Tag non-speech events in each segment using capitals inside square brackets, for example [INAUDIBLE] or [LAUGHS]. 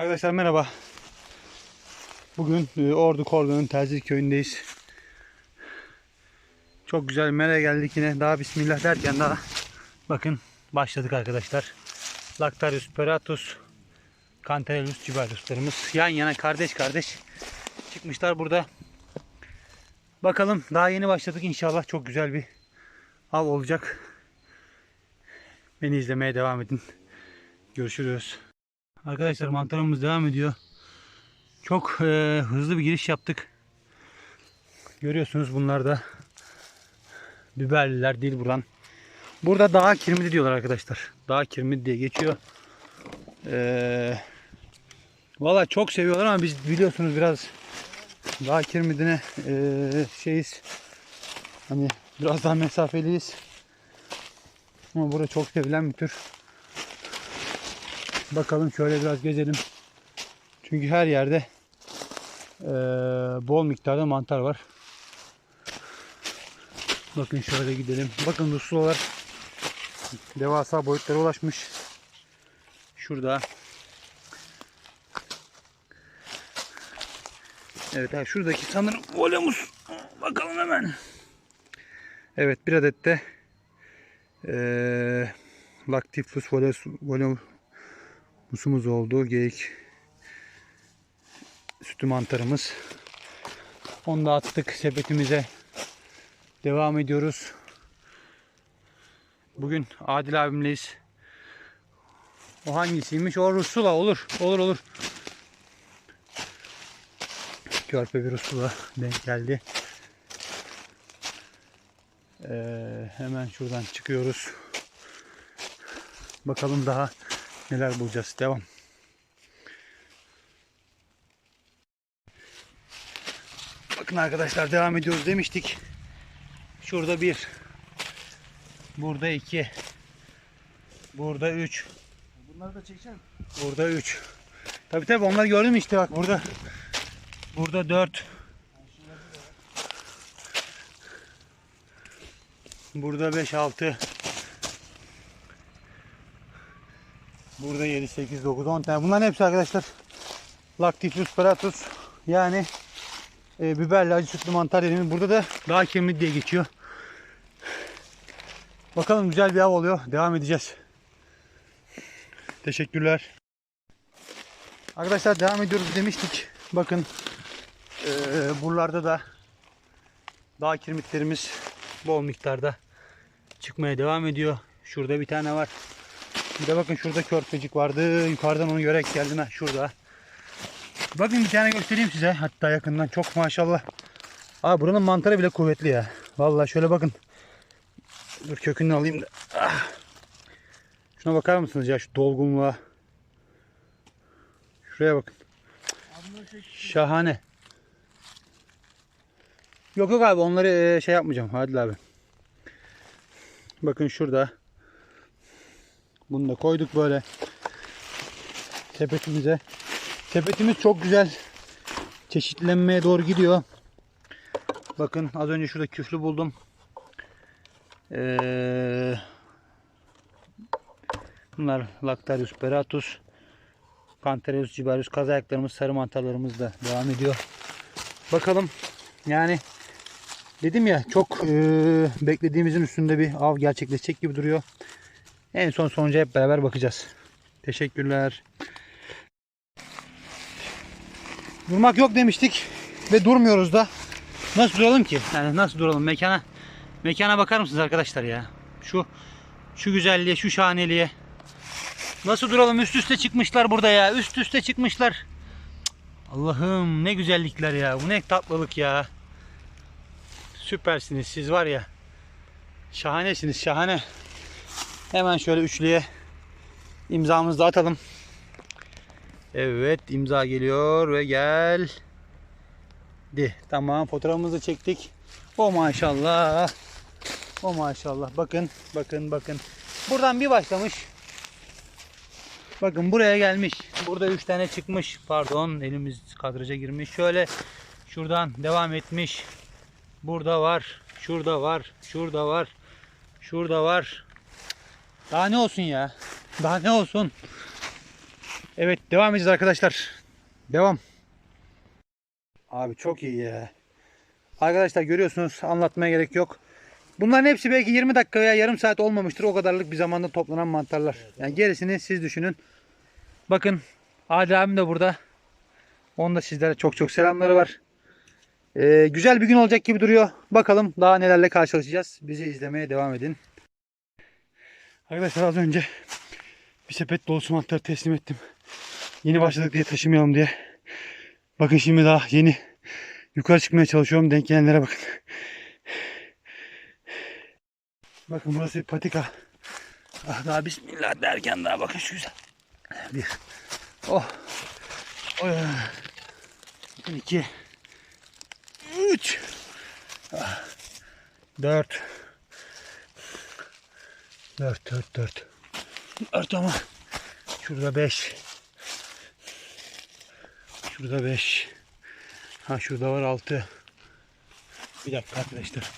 Arkadaşlar merhaba. Bugün e, Ordu Korgan'ın Terzili köyündeyiz. Çok güzel meraya geldik yine. Daha bismillah derken daha bakın başladık arkadaşlar. Lactarius peratus, Cantarellus cibariuslarımız yan yana kardeş kardeş çıkmışlar burada. Bakalım daha yeni başladık inşallah çok güzel bir av olacak. Beni izlemeye devam edin. Görüşürüz. Arkadaşlar mantarımız devam ediyor. Çok e, hızlı bir giriş yaptık. Görüyorsunuz bunlar da biberliler, dil buran. Burada dağ kirmidi diyorlar arkadaşlar. Dağ kirmidi diye geçiyor. E, Valla çok seviyorlar ama biz biliyorsunuz biraz dağ kirmidine e, şeyiz. Hani biraz daha mesafeliyiz. Ama burada çok sevilen bir tür. Bakalım şöyle biraz gezelim. Çünkü her yerde eee, bol miktarda mantar var. Bakın şöyle gidelim. Bakın rusulalar devasa boyutlara ulaşmış. Şurada. Evet ha, şuradaki sanırım Volemus. Bakalım hemen. Evet bir adet de eee Lactifus volemus, volemus Musumuz oldu. Geyik sütü mantarımız. Onu da attık sepetimize. Devam ediyoruz. Bugün Adil abimleyiz. O hangisiymiş? O Rusula olur. Olur olur. Körpe bir Rusula denk geldi. Ee, hemen şuradan çıkıyoruz. Bakalım daha neler bulacağız. Devam. Bakın arkadaşlar devam ediyoruz demiştik. Şurada bir. Burada iki. Burada üç. Bunları da çekeceğim. Burada üç. Tabi tabi onları gördüm işte bak burada. Burada dört. Burada beş altı. Burada 7, 8, 9, 10 tane. Bunların hepsi arkadaşlar Lactifus peratus. Yani e, biberli acı sütlü mantar dediğimiz. Burada da dağ kemiri diye geçiyor. Bakalım güzel bir av oluyor. Devam edeceğiz. Teşekkürler. Arkadaşlar devam ediyoruz demiştik. Bakın e, buralarda da dağ kirmitlerimiz bol miktarda çıkmaya devam ediyor. Şurada bir tane var. Bir de bakın şurada körpecik vardı. Yukarıdan onu görerek geldim ha şurada. Bakın bir tane göstereyim size. Hatta yakından çok maşallah. Aa buranın mantarı bile kuvvetli ya. Vallahi şöyle bakın. Dur kökünü alayım da. Ah. Şuna bakar mısınız ya şu dolgunluğa. Şuraya bakın. Şahane. Yok yok abi onları e, şey yapmayacağım. Hadi abi. Bakın şurada. Bunu da koyduk böyle sepetimize. Sepetimiz çok güzel çeşitlenmeye doğru gidiyor. Bakın az önce şurada küflü buldum. Ee, bunlar Lactarius peratus, Cantarellus cibarius, kaz ayaklarımız, sarı mantarlarımız da devam ediyor. Bakalım yani dedim ya çok e, beklediğimizin üstünde bir av gerçekleşecek gibi duruyor. En son sonuca hep beraber bakacağız. Teşekkürler. Durmak yok demiştik ve durmuyoruz da. Nasıl duralım ki? Yani nasıl duralım? Mekana mekana bakar mısınız arkadaşlar ya? Şu şu güzelliğe, şu şahaneliğe. Nasıl duralım? Üst üste çıkmışlar burada ya. Üst üste çıkmışlar. Allah'ım ne güzellikler ya. Bu ne tatlılık ya. Süpersiniz siz var ya. Şahanesiniz şahane. Hemen şöyle üçlüye imzamızı da atalım. Evet imza geliyor ve gel. Di. Tamam fotoğrafımızı çektik. O maşallah. O maşallah. Bakın bakın bakın. Buradan bir başlamış. Bakın buraya gelmiş. Burada 3 tane çıkmış. Pardon elimiz kadraja girmiş. Şöyle şuradan devam etmiş. Burada var. Şurada var. Şurada var. Şurada var. Daha ne olsun ya? Daha ne olsun? Evet devam edeceğiz arkadaşlar. Devam. Abi çok iyi ya. Arkadaşlar görüyorsunuz anlatmaya gerek yok. Bunların hepsi belki 20 dakika veya yarım saat olmamıştır. O kadarlık bir zamanda toplanan mantarlar. Yani gerisini siz düşünün. Bakın Adil abim de burada. Onun da sizlere çok çok selamları var. Ee, güzel bir gün olacak gibi duruyor. Bakalım daha nelerle karşılaşacağız. Bizi izlemeye devam edin. Arkadaşlar az önce bir sepet dolusu mantar teslim ettim. Yeni başladık diye taşımayalım diye. Bakın şimdi daha yeni yukarı çıkmaya çalışıyorum. Denk gelenlere bakın. Bakın burası bir patika. Ah daha bismillah derken daha bakın şu güzel. Bir. Oh. Oh. Bakın iki. Üç. Ah. Dört. Dört, dört, dört. Dört ama. Şurada beş. Şurada beş. Ha şurada var altı. Bir dakika arkadaşlar.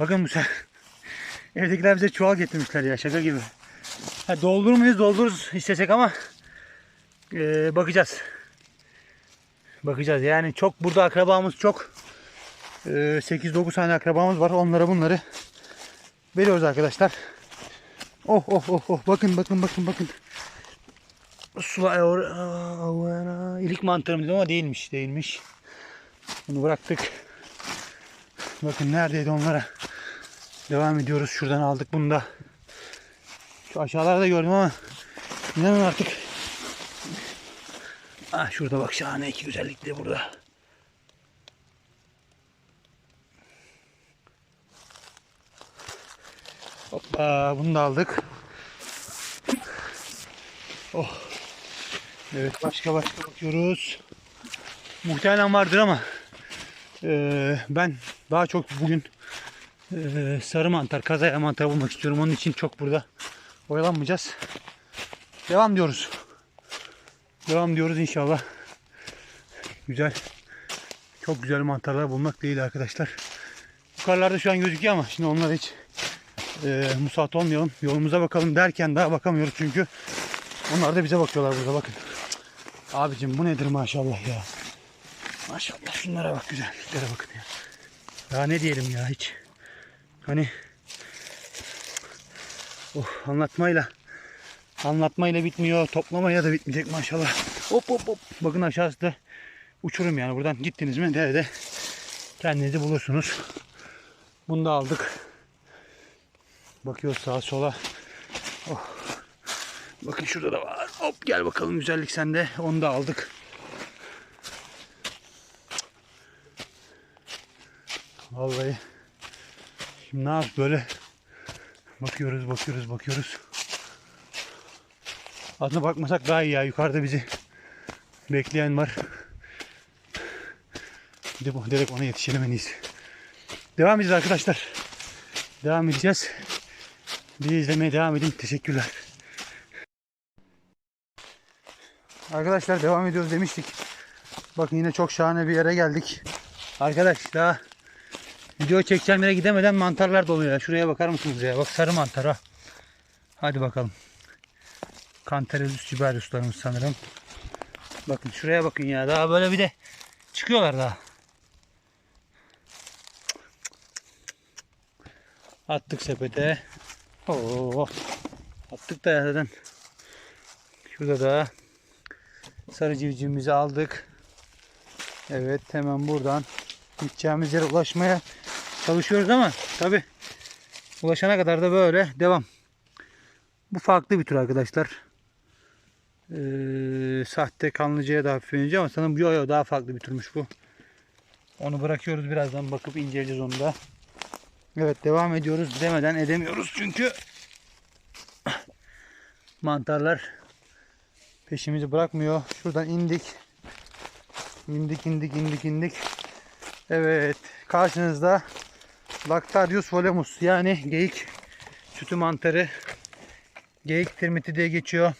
Bakın bu sefer. Evdekiler bize çuval getirmişler ya şaka gibi. Ha, doldurur muyuz doldururuz istesek ama ee, bakacağız. Bakacağız yani çok burada akrabamız çok. Ee, 8-9 tane akrabamız var onlara bunları veriyoruz arkadaşlar. Oh oh oh oh bakın bakın bakın bakın. Sular ilik mantarı dedim ama değilmiş değilmiş. Bunu bıraktık. Bakın neredeydi onlara. Devam ediyoruz. Şuradan aldık bunu da. Şu aşağılarda gördüm ama inanın artık. Ah şurada bak şahane iki güzellik de burada. Hoppa bunu da aldık. Oh. Evet başka başka bakıyoruz. Muhtemelen vardır ama eee, ben daha çok bugün eee, sarı mantar, kazaya mantar bulmak istiyorum. Onun için çok burada oyalanmayacağız. Devam diyoruz. Devam diyoruz inşallah. Güzel. Çok güzel mantarlar bulmak değil arkadaşlar. Yukarılarda şu an gözüküyor ama şimdi onlara hiç eee musaat olmayalım. Yolumuza bakalım derken daha bakamıyoruz çünkü onlar da bize bakıyorlar burada bakın. Abicim bu nedir maşallah ya. Maşallah şunlara bak güzelliklere bakın ya. Daha ne diyelim ya hiç. Hani oh, anlatmayla anlatmayla bitmiyor. Toplamayla da bitmeyecek maşallah. Hop hop hop. Bakın aşağısı da uçurum yani. Buradan gittiniz mi derede kendinizi bulursunuz. Bunu da aldık. Bakıyoruz sağa sola. Oh. Bakın şurada da var. Hop gel bakalım güzellik sende. Onu da aldık. Vallahi şimdi ne yap böyle bakıyoruz bakıyoruz bakıyoruz. Aslında bakmasak daha iyi ya. Yukarıda bizi bekleyen var. Bu direkt ona yetişelim en iyisi. Devam edeceğiz arkadaşlar. Devam edeceğiz. Bir izlemeye devam edin. Teşekkürler. Arkadaşlar devam ediyoruz demiştik. Bakın yine çok şahane bir yere geldik. Arkadaş daha video çekeceğim yere gidemeden mantarlar doluyor. ya. Şuraya bakar mısınız ya? Bak sarı mantar ha. Hadi bakalım. Cantarellus cibariuslarımız sanırım. Bakın şuraya bakın ya. Daha böyle bir de çıkıyorlar daha. Attık sepete. Oo. Attık da zaten. Şurada da sarı civcivimizi aldık. Evet hemen buradan gideceğimiz yere ulaşmaya çalışıyoruz ama tabi ulaşana kadar da böyle devam. Bu farklı bir tür arkadaşlar. Ee, sahte kanlıcaya da hafif ama sanırım yo yo daha farklı bir türmüş bu. Onu bırakıyoruz birazdan bakıp inceleyeceğiz onu da. Evet devam ediyoruz demeden edemiyoruz çünkü [CLEARS THROAT] mantarlar peşimizi bırakmıyor. Şuradan indik. İndik indik indik indik. Evet karşınızda Lactarius volemus yani geyik sütü mantarı geyik termiti diye geçiyor.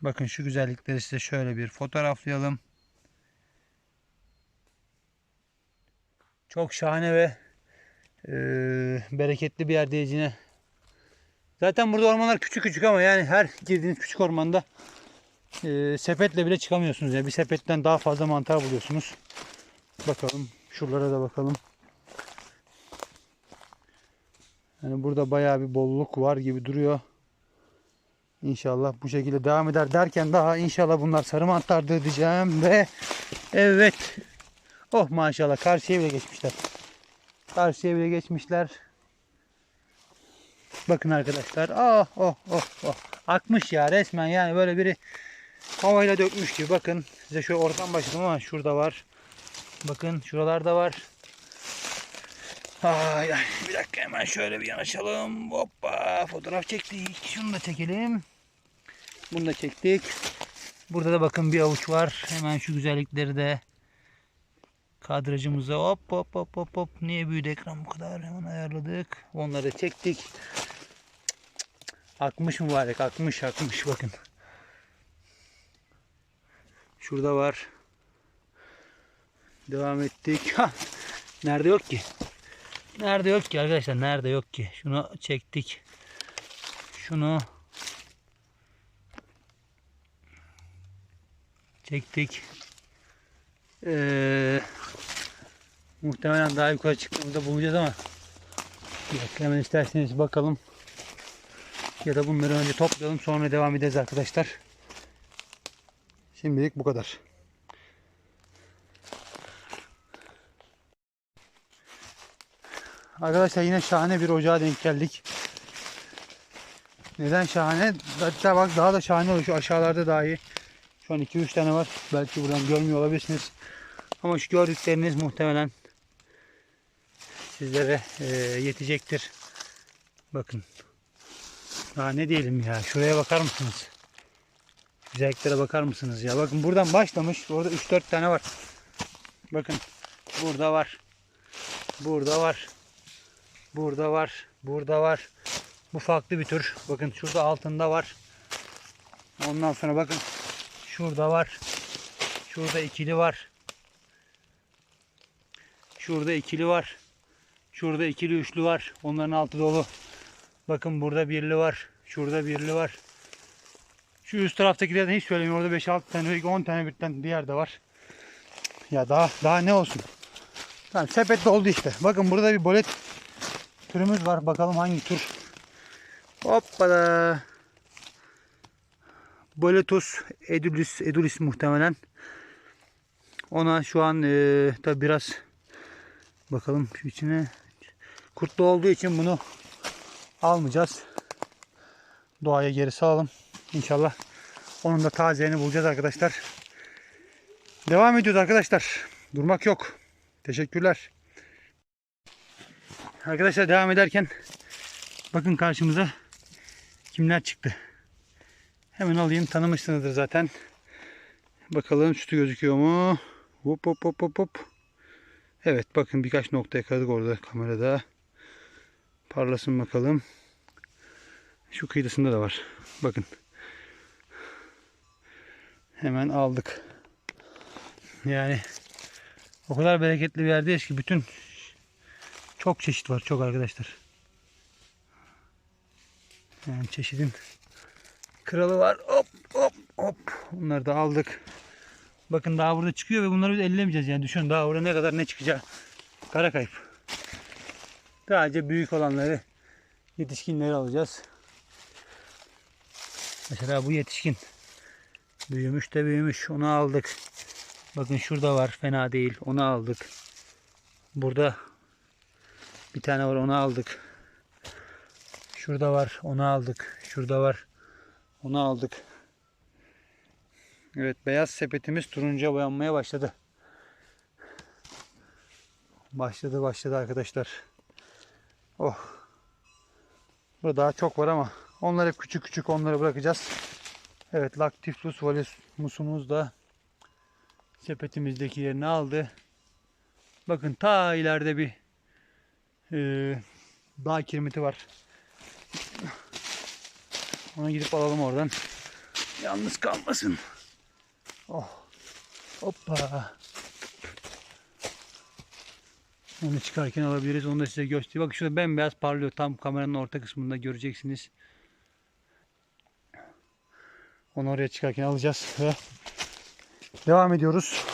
Bakın şu güzellikleri size şöyle bir fotoğraflayalım. Çok şahane ve eee, bereketli bir yerdeyiz yine. Zaten burada ormanlar küçük küçük ama yani her girdiğiniz küçük ormanda e, sepetle bile çıkamıyorsunuz. Yani bir sepetten daha fazla mantar buluyorsunuz. Bakalım. Şuralara da bakalım. Yani burada bayağı bir bolluk var gibi duruyor. İnşallah bu şekilde devam eder derken daha inşallah bunlar sarı mantardır diyeceğim ve evet. Oh maşallah karşıya bile geçmişler. Karşıya bile geçmişler. Bakın arkadaşlar. Oh oh oh oh. Akmış ya resmen yani böyle biri havayla dökmüş gibi. Bakın size şöyle oradan başladım ama şurada var. Bakın şuralarda var. Ay, ay, bir dakika hemen şöyle bir yanaşalım. Hoppa fotoğraf çektik. Şunu da çekelim. Bunu da çektik. Burada da bakın bir avuç var. Hemen şu güzellikleri de kadrajımıza hop hop hop hop hop. Niye büyüdü ekran bu kadar? Hemen ayarladık. Onları çektik. Akmış mübarek akmış akmış bakın. Şurada var. Devam ettik. Nerede yok ki? Nerede yok ki arkadaşlar? Nerede yok ki? Şunu çektik. Şunu çektik. Ee, muhtemelen daha yukarı çıktığımızda bulacağız ama hemen isterseniz bakalım. Ya da bunları önce toplayalım sonra devam ederiz arkadaşlar. Şimdilik bu kadar. Arkadaşlar yine şahane bir ocağa denk geldik. Neden şahane? Hatta bak daha da şahane oluyor. Şu aşağılarda dahi. Şu an 2-3 tane var. Belki buradan görmüyor olabilirsiniz. Ama şu gördükleriniz muhtemelen sizlere e, yetecektir. Bakın. Daha ne diyelim ya. Şuraya bakar mısınız? Güzelliklere bakar mısınız ya? Bakın buradan başlamış. Orada 3-4 tane var. Bakın. Burada var. Burada var. Burada var. Burada var. Bu farklı bir tür. Bakın şurada altında var. Ondan sonra bakın. Şurada var. Şurada ikili var. Şurada ikili var. Şurada ikili üçlü var. Onların altı dolu. Bakın burada birli var. Şurada birli var. Şu üst taraftakilerden hiç söylemiyorum. Orada 5-6 tane, belki 10 tane birden diğer de var. Ya daha daha ne olsun. Tamam sepet doldu işte. Bakın burada bir bolet türümüz var. Bakalım hangi tür. Hoppala. Boletus edulis, edulis muhtemelen. Ona şu an e, tabi biraz bakalım şu içine kurtlu olduğu için bunu almayacağız. Doğaya geri salalım. İnşallah onun da tazelerini bulacağız arkadaşlar. Devam ediyoruz arkadaşlar. Durmak yok. Teşekkürler. Arkadaşlar devam ederken bakın karşımıza kimler çıktı. Hemen alayım tanımışsınızdır zaten. Bakalım sütü gözüküyor mu? Hop hop hop hop hop. Evet bakın birkaç nokta yakaladık orada kamerada. Parlasın bakalım. Şu kıyısında da var. Bakın. Hemen aldık. Yani o kadar bereketli bir yerdeyiz ki bütün çok çeşit var çok arkadaşlar. Yani çeşidin kralı var. Hop hop hop. Bunları da aldık. Bakın daha burada çıkıyor ve bunları biz ellemeyeceğiz yani. Düşünün daha orada ne kadar ne çıkacak. Kara kayıp. Sadece büyük olanları yetişkinleri alacağız. Mesela bu yetişkin. Büyümüş de büyümüş. Onu aldık. Bakın şurada var. Fena değil. Onu aldık. Burada bir tane var. Onu aldık. Şurada var. Onu aldık. Şurada var. Onu aldık. Evet beyaz sepetimiz turuncuya boyanmaya başladı. Başladı başladı arkadaşlar. Oh. Burada daha çok var ama onlar hep küçük küçük onları bırakacağız. Evet Lactiflus valemusumuz da sepetimizdeki yerini aldı. Bakın ta ileride bir e, dağ kirmiti var. Ona gidip alalım oradan. Yalnız kalmasın. Oh. Hoppa. Onu çıkarken alabiliriz. Onu da size göstereyim. Bak şurada bembeyaz parlıyor. Tam kameranın orta kısmında göreceksiniz. Onu oraya çıkarken alacağız ve devam ediyoruz.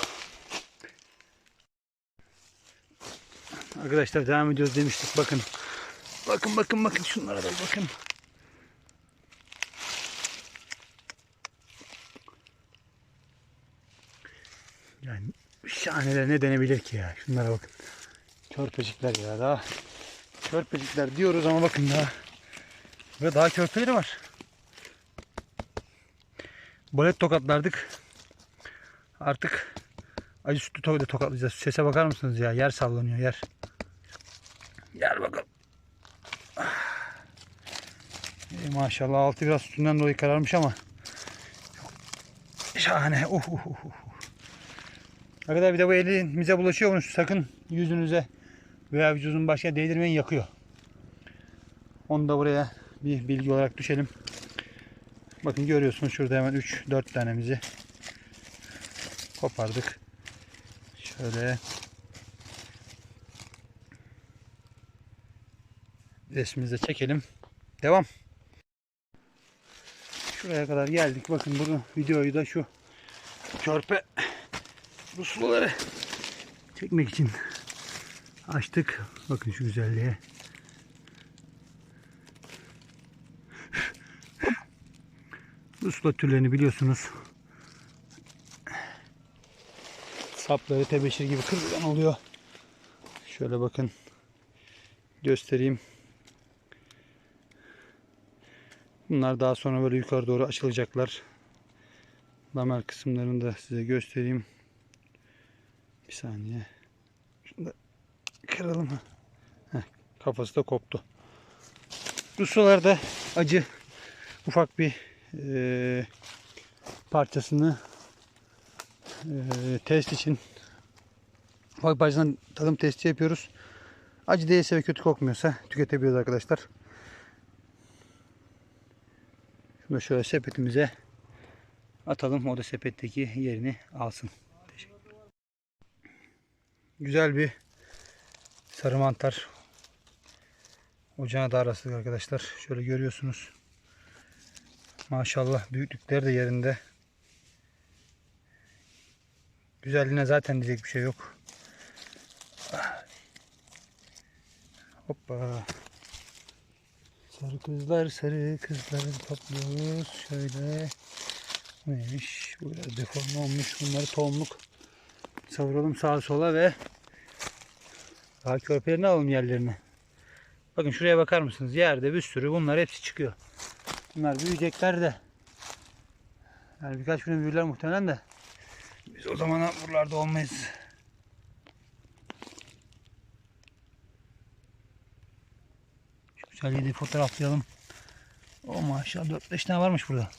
Arkadaşlar devam ediyoruz demiştik. Bakın. Bakın bakın bakın şunlara da bakın. Yani şahaneler ne denebilir ki ya. Şunlara bakın. Körpecikler ya daha. Körpecikler diyoruz ama bakın daha. Ve daha körpeleri var. Balet tokatlardık. Artık acı sütlü to- da tokatlayacağız. Sese bakar mısınız ya? Yer sallanıyor yer. Yer bakalım. Ey maşallah altı biraz sütünden dolayı kararmış ama şahane. Uh, uh, uh, uh. Arkadaşlar bir de bu elinize bulaşıyor sakın yüzünüze veya vücudun başına değdirmeyin yakıyor. Onu da buraya bir bilgi olarak düşelim. Bakın görüyorsunuz şurada hemen 3-4 tanemizi kopardık. Şöyle resmimizi çekelim. Devam. Şuraya kadar geldik. Bakın bunu videoyu da şu körpe bu suları çekmek için açtık. Bakın şu güzelliğe. Rusla türlerini biliyorsunuz. Sapları tebeşir gibi kırılan oluyor. Şöyle bakın. Göstereyim. Bunlar daha sonra böyle yukarı doğru açılacaklar. Damer kısımlarını da size göstereyim. Bir saniye. Şunu da kıralım. ha. Heh, kafası da koptu. Bu sularda acı ufak bir eee, parçasını eee, test için ufak bir parçasından tadım testi yapıyoruz. Acı değilse ve kötü kokmuyorsa tüketebiliyoruz arkadaşlar. Şunu şöyle sepetimize atalım. O da sepetteki yerini alsın. Güzel bir sarı mantar ocağına da arastık arkadaşlar. Şöyle görüyorsunuz. Maşallah büyüklükleri de yerinde. Güzelliğine zaten diyecek bir şey yok. Hoppa. Sarı kızlar sarı kızları topluyoruz. Şöyle. Neymiş? Bu biraz deforme olmuş. Bunları tohumluk savuralım sağa sola ve daha körpelerini alalım yerlerine. Bakın şuraya bakar mısınız? Yerde bir sürü bunlar hepsi çıkıyor. Bunlar büyüyecekler de. Yani birkaç gün büyürler muhtemelen de. Biz o zaman buralarda olmayız. Şu güzelliği de fotoğraflayalım. O maşallah 4-5 tane varmış burada.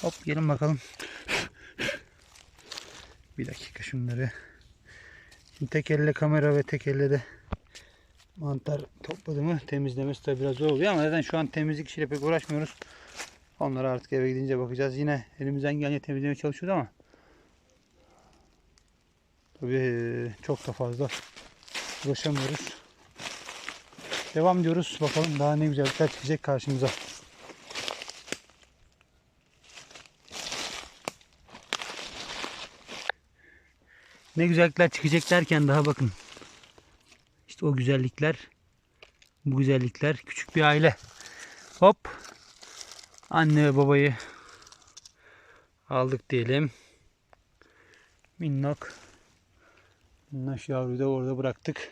Hop gelin bakalım. Bir dakika şunları. Tek elle kamera ve tek elle de mantar topladığımı temizlemesi tabi biraz zor oluyor ama neden şu an temizlik işiyle pek uğraşmıyoruz. Onlara artık eve gidince bakacağız. Yine elimizden gelince temizlemeye çalışıyoruz ama tabi çok da fazla uğraşamıyoruz. Devam diyoruz. Bakalım daha ne güzellikler çıkacak karşımıza. Ne güzellikler çıkacak derken daha bakın. İşte o güzellikler. Bu güzellikler. Küçük bir aile. Hop. Anne ve babayı aldık diyelim. Minnok. Minnoş yavruyu da orada bıraktık.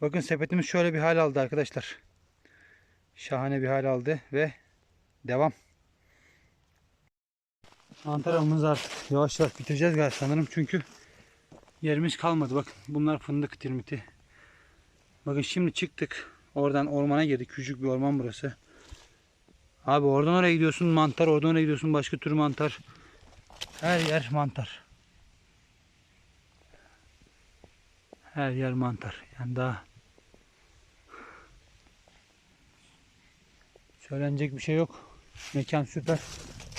Bakın sepetimiz şöyle bir hal aldı arkadaşlar. Şahane bir hal aldı ve devam. Mantar avımızı artık yavaş yavaş bitireceğiz galiba sanırım çünkü yerimiz kalmadı. Bakın bunlar fındık tirmiti. Bakın şimdi çıktık. Oradan ormana girdik. Küçük bir orman burası. Abi oradan oraya gidiyorsun mantar, oradan oraya gidiyorsun başka tür mantar. Her yer mantar. Her yer mantar. Yani daha söylenecek bir şey yok. Mekan süper.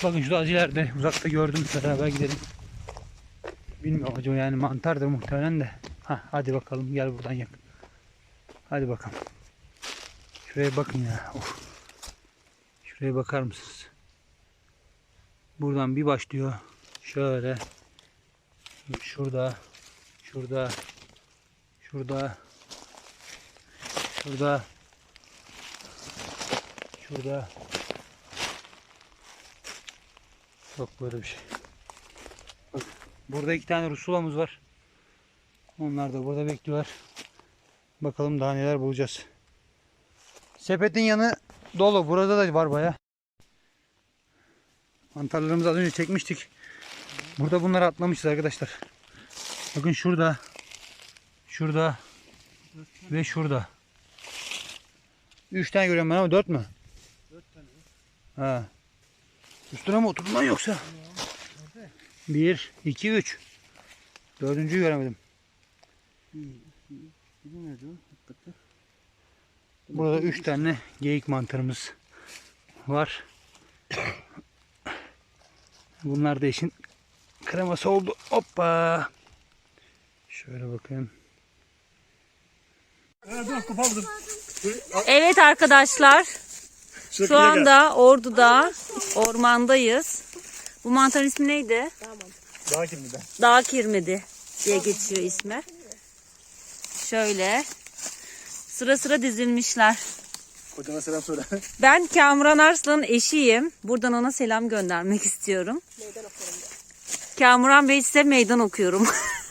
Bakın şu az ileride uzakta gördüm beraber gidelim. Bilmiyorum acaba yani mantardır muhtemelen de. Ha hadi bakalım gel buradan yak. Hadi bakalım. Şuraya bakın ya. Of. Şuraya bakar mısınız? Buradan bir başlıyor. Şöyle. Şurada. Şurada. Şurada. Şurada. Şurada. Yok böyle bir şey. Bak, burada iki tane rusulamız var. Onlar da burada bekliyorlar. Bakalım daha neler bulacağız. Sepetin yanı dolu. Burada da var baya. Mantarlarımızı az önce çekmiştik. Burada bunları atlamışız arkadaşlar. Bakın şurada. Şurada. Ve şurada. Üç tane görüyorum ben ama dört mü? Dört tane. Ha. Üstüne mi oturdun lan yoksa? Bir, iki, üç. Dördüncüyü göremedim. Burada üç tane geyik mantarımız var. Bunlar da işin kreması oldu. Hoppa. Şöyle bakın. Evet arkadaşlar. Şu anda Ordu'da ormandayız. Bu mantarın ismi neydi? Kimdi ben? Dağ kirmidi diye geçiyor ismi. Şöyle sıra sıra dizilmişler. Kocana selam söyle. [LAUGHS] Ben Kamuran Arslan'ın eşiyim. Buradan ona selam göndermek istiyorum. Kamuran Bey size meydan okuyorum. [LAUGHS]